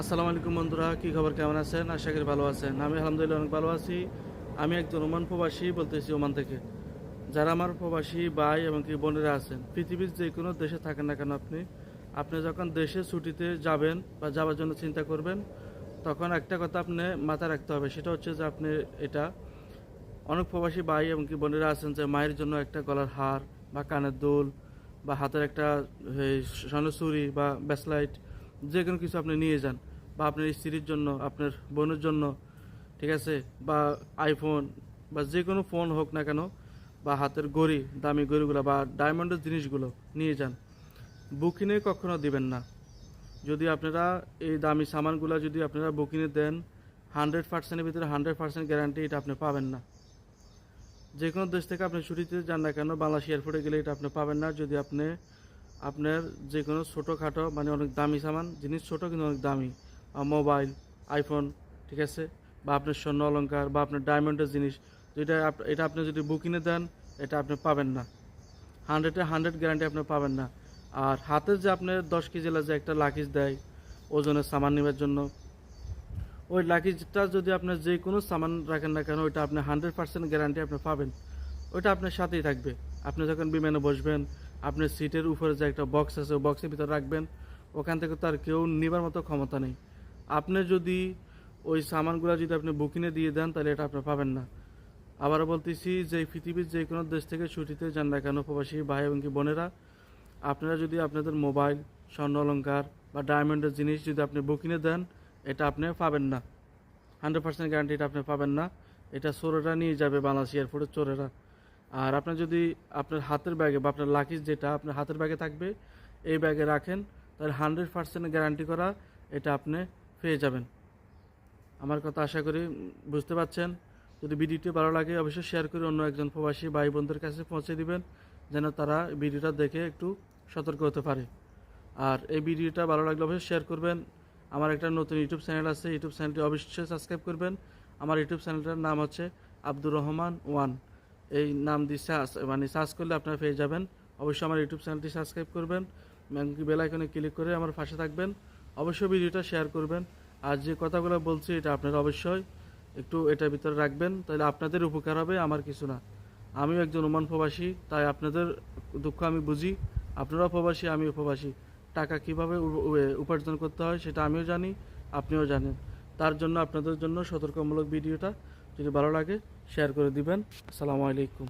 আসসালামু আলাইকুম বন্ধুরা কী খবর কেমন আছেন? আশা করি ভালো আছেন। আমি আলহামদুলিল্লাহ অনেক ভালো আছি। আমি একজন ওমান প্রবাসী বলতেছি ওমান থেকে। যারা আমার প্রবাসী ভাই এবং কি বোনেরা আছেন পৃথিবীর যে কোনো দেশে থাকেন না কেন আপনি আপনি যখন দেশে ছুটিতে যাবেন বা যাওয়ার জন্য চিন্তা করবেন তখন একটা কথা আপনি মাথায় রাখতে হবে সেটা হচ্ছে যে আপনি এটা অনেক প্রবাসী ভাই এবং কি বোনেরা আছেন যে মায়ের জন্য একটা গলার হার বা কানের দোল বা হাতের একটা এই, স্বর্ণ চুরি বা ব্যাসলাইট যে কোনো কিছু আপনি নিয়ে যান, বা আপনার স্ত্রীর জন্য, আপনার বোনের জন্য, ঠিক আছে? বা আইফোন বা যে কোনো ফোন হোক না কেন, বা হাতের গড়ি দামি গড়িগুলো বা ডায়মন্ডের জিনিসগুলো নিয়ে যান। বুকিংয়ে কখনো দিবেন না। যদি আপনারা এই দামি সামানগুলো যদি আপনারা বুকিংয়ে দেন হান্ড্রেড পার্সেন্টের ভিতরে হান্ড্রেড পার্সেন্ট গ্যারান্টি এটা আপনি পাবেন না। যে কোনো দেশ থেকে আপনি ছুটিতে যান না কেন, বাংলাদেশ এয়ারপোর্টে গেলে এটা আপনি পাবেন না। যদি আপনি আপনার যে কোনো ছোটোখাটো মানে অনেক দামি সামান, জিনিস ছোটো কিন্তু অনেক দামি। মোবাইল, আইফোন, ঠিক আছে? বা আপনার স্বর্ণ অলঙ্কার বা আপনার ডায়মন্ডের জিনিস, যেটা এটা আপনি যদি বুকিংয়ে দেন, এটা আপনি পাবেন না। হান্ড্রেডে হান্ড্রেড গ্যারান্টি আপনি পাবেন না। আর হাতের যে আপনার দশ কেজি যে একটা লাকিজ দেয়, ওজনের সামান নেওয়ার জন্য, ওই লাকিজটা যদি আপনার যে কোনো সামান রাখেন না কেন, ওইটা আপনি হান্ড্রেড পার্সেন্ট গ্যারান্টি আপনি পাবেন। ওইটা আপনার সাথেই থাকবে। আপনি যখন বিমানে বসবেন আপনার সিটের উপরে যে একটা বক্স আছে বক্সের ভিতরে রাখবেন। ওখান থেকে তার কেউ নেবার মতো ক্ষমতা নেই। আপনি যদি ওই সামানগুলো যদি আপনি বুকিংয়ে দিয়ে দেন, তাহলে এটা আপনি পাবেন না। আবার বলতেছি যে পৃথিবীর যে কোনো দেশ থেকে ছুটিতে যান না কেন, প্রবাসী ভাই এবং কি বোনেরা, আপনারা যদি আপনাদের মোবাইল স্বর্ণ অলঙ্কার বা ডায়মন্ডের জিনিস যদি আপনি বুকিংয়ে দেন, এটা আপনি পাবেন না। হান্ড্রেড পার্সেন্ট গ্যারান্টি এটা আপনি পাবেন না। এটা চোরেরা নিয়ে যাবে, বাংলাদেশ এয়ারপোর্টের চোরেরা। আর আপনার যদি আপনার হাতের ব্যাগে বা আপনার লাকিজ যেটা আপনার হাতের ব্যাগে থাকবে, এই ব্যাগে রাখেন, তাহলে হান্ড্রেড পার্সেন্ট গ্যারান্টি করা এটা আপনি পেয়ে যাবেন। আমার কথা আশা করি বুঝতে পারছেন। যদি ভিডিওটি ভালো লাগে, অবশ্যই শেয়ার করে অন্য একজন প্রবাসী ভাই বোনদের কাছে পৌঁছে দিবেন, যেন তারা ভিডিওটা দেখে একটু সতর্ক হতে পারে। আর এই ভিডিওটা ভালো লাগলে অবশ্যই শেয়ার করবেন। আমার একটা নতুন ইউটিউব চ্যানেল আছে, ইউটিউব চ্যানেলটি অবশ্যই সাবস্ক্রাইব করবেন। আমার ইউটিউব চ্যানেলটার নাম হচ্ছে আব্দুর রহমান ওয়ান। এই নাম দিয়ে সার্চ মানে সার্চ করলে আপনারা পেয়ে যাবেন। অবশ্যই আমার ইউটিউব চ্যানেলটি সাবস্ক্রাইব করবেন এমনকি বেল ক্লিক করে আমার পাশে থাকবেন। অবশ্যই ভিডিওটা শেয়ার করবেন। আর যে কথাগুলো বলছি, এটা আপনারা অবশ্যই একটু এটার ভিতরে রাখবেন, তাহলে আপনাদের উপকার হবে, আমার কিছু না। আমিও একজন ওমান প্রবাসী, তাই আপনাদের দুঃখ আমি বুঝি। আপনারাও প্রবাসী, আমিও প্রবাসী। টাকা কীভাবে উপার্জন করতে হয়, সেটা আমিও জানি, আপনিও জানেন। তার জন্য আপনাদের জন্য সতর্কমূলক ভিডিওটা যদি ভালো লাগে শেয়ার করে দিবেন। আসসালামু আলাইকুম।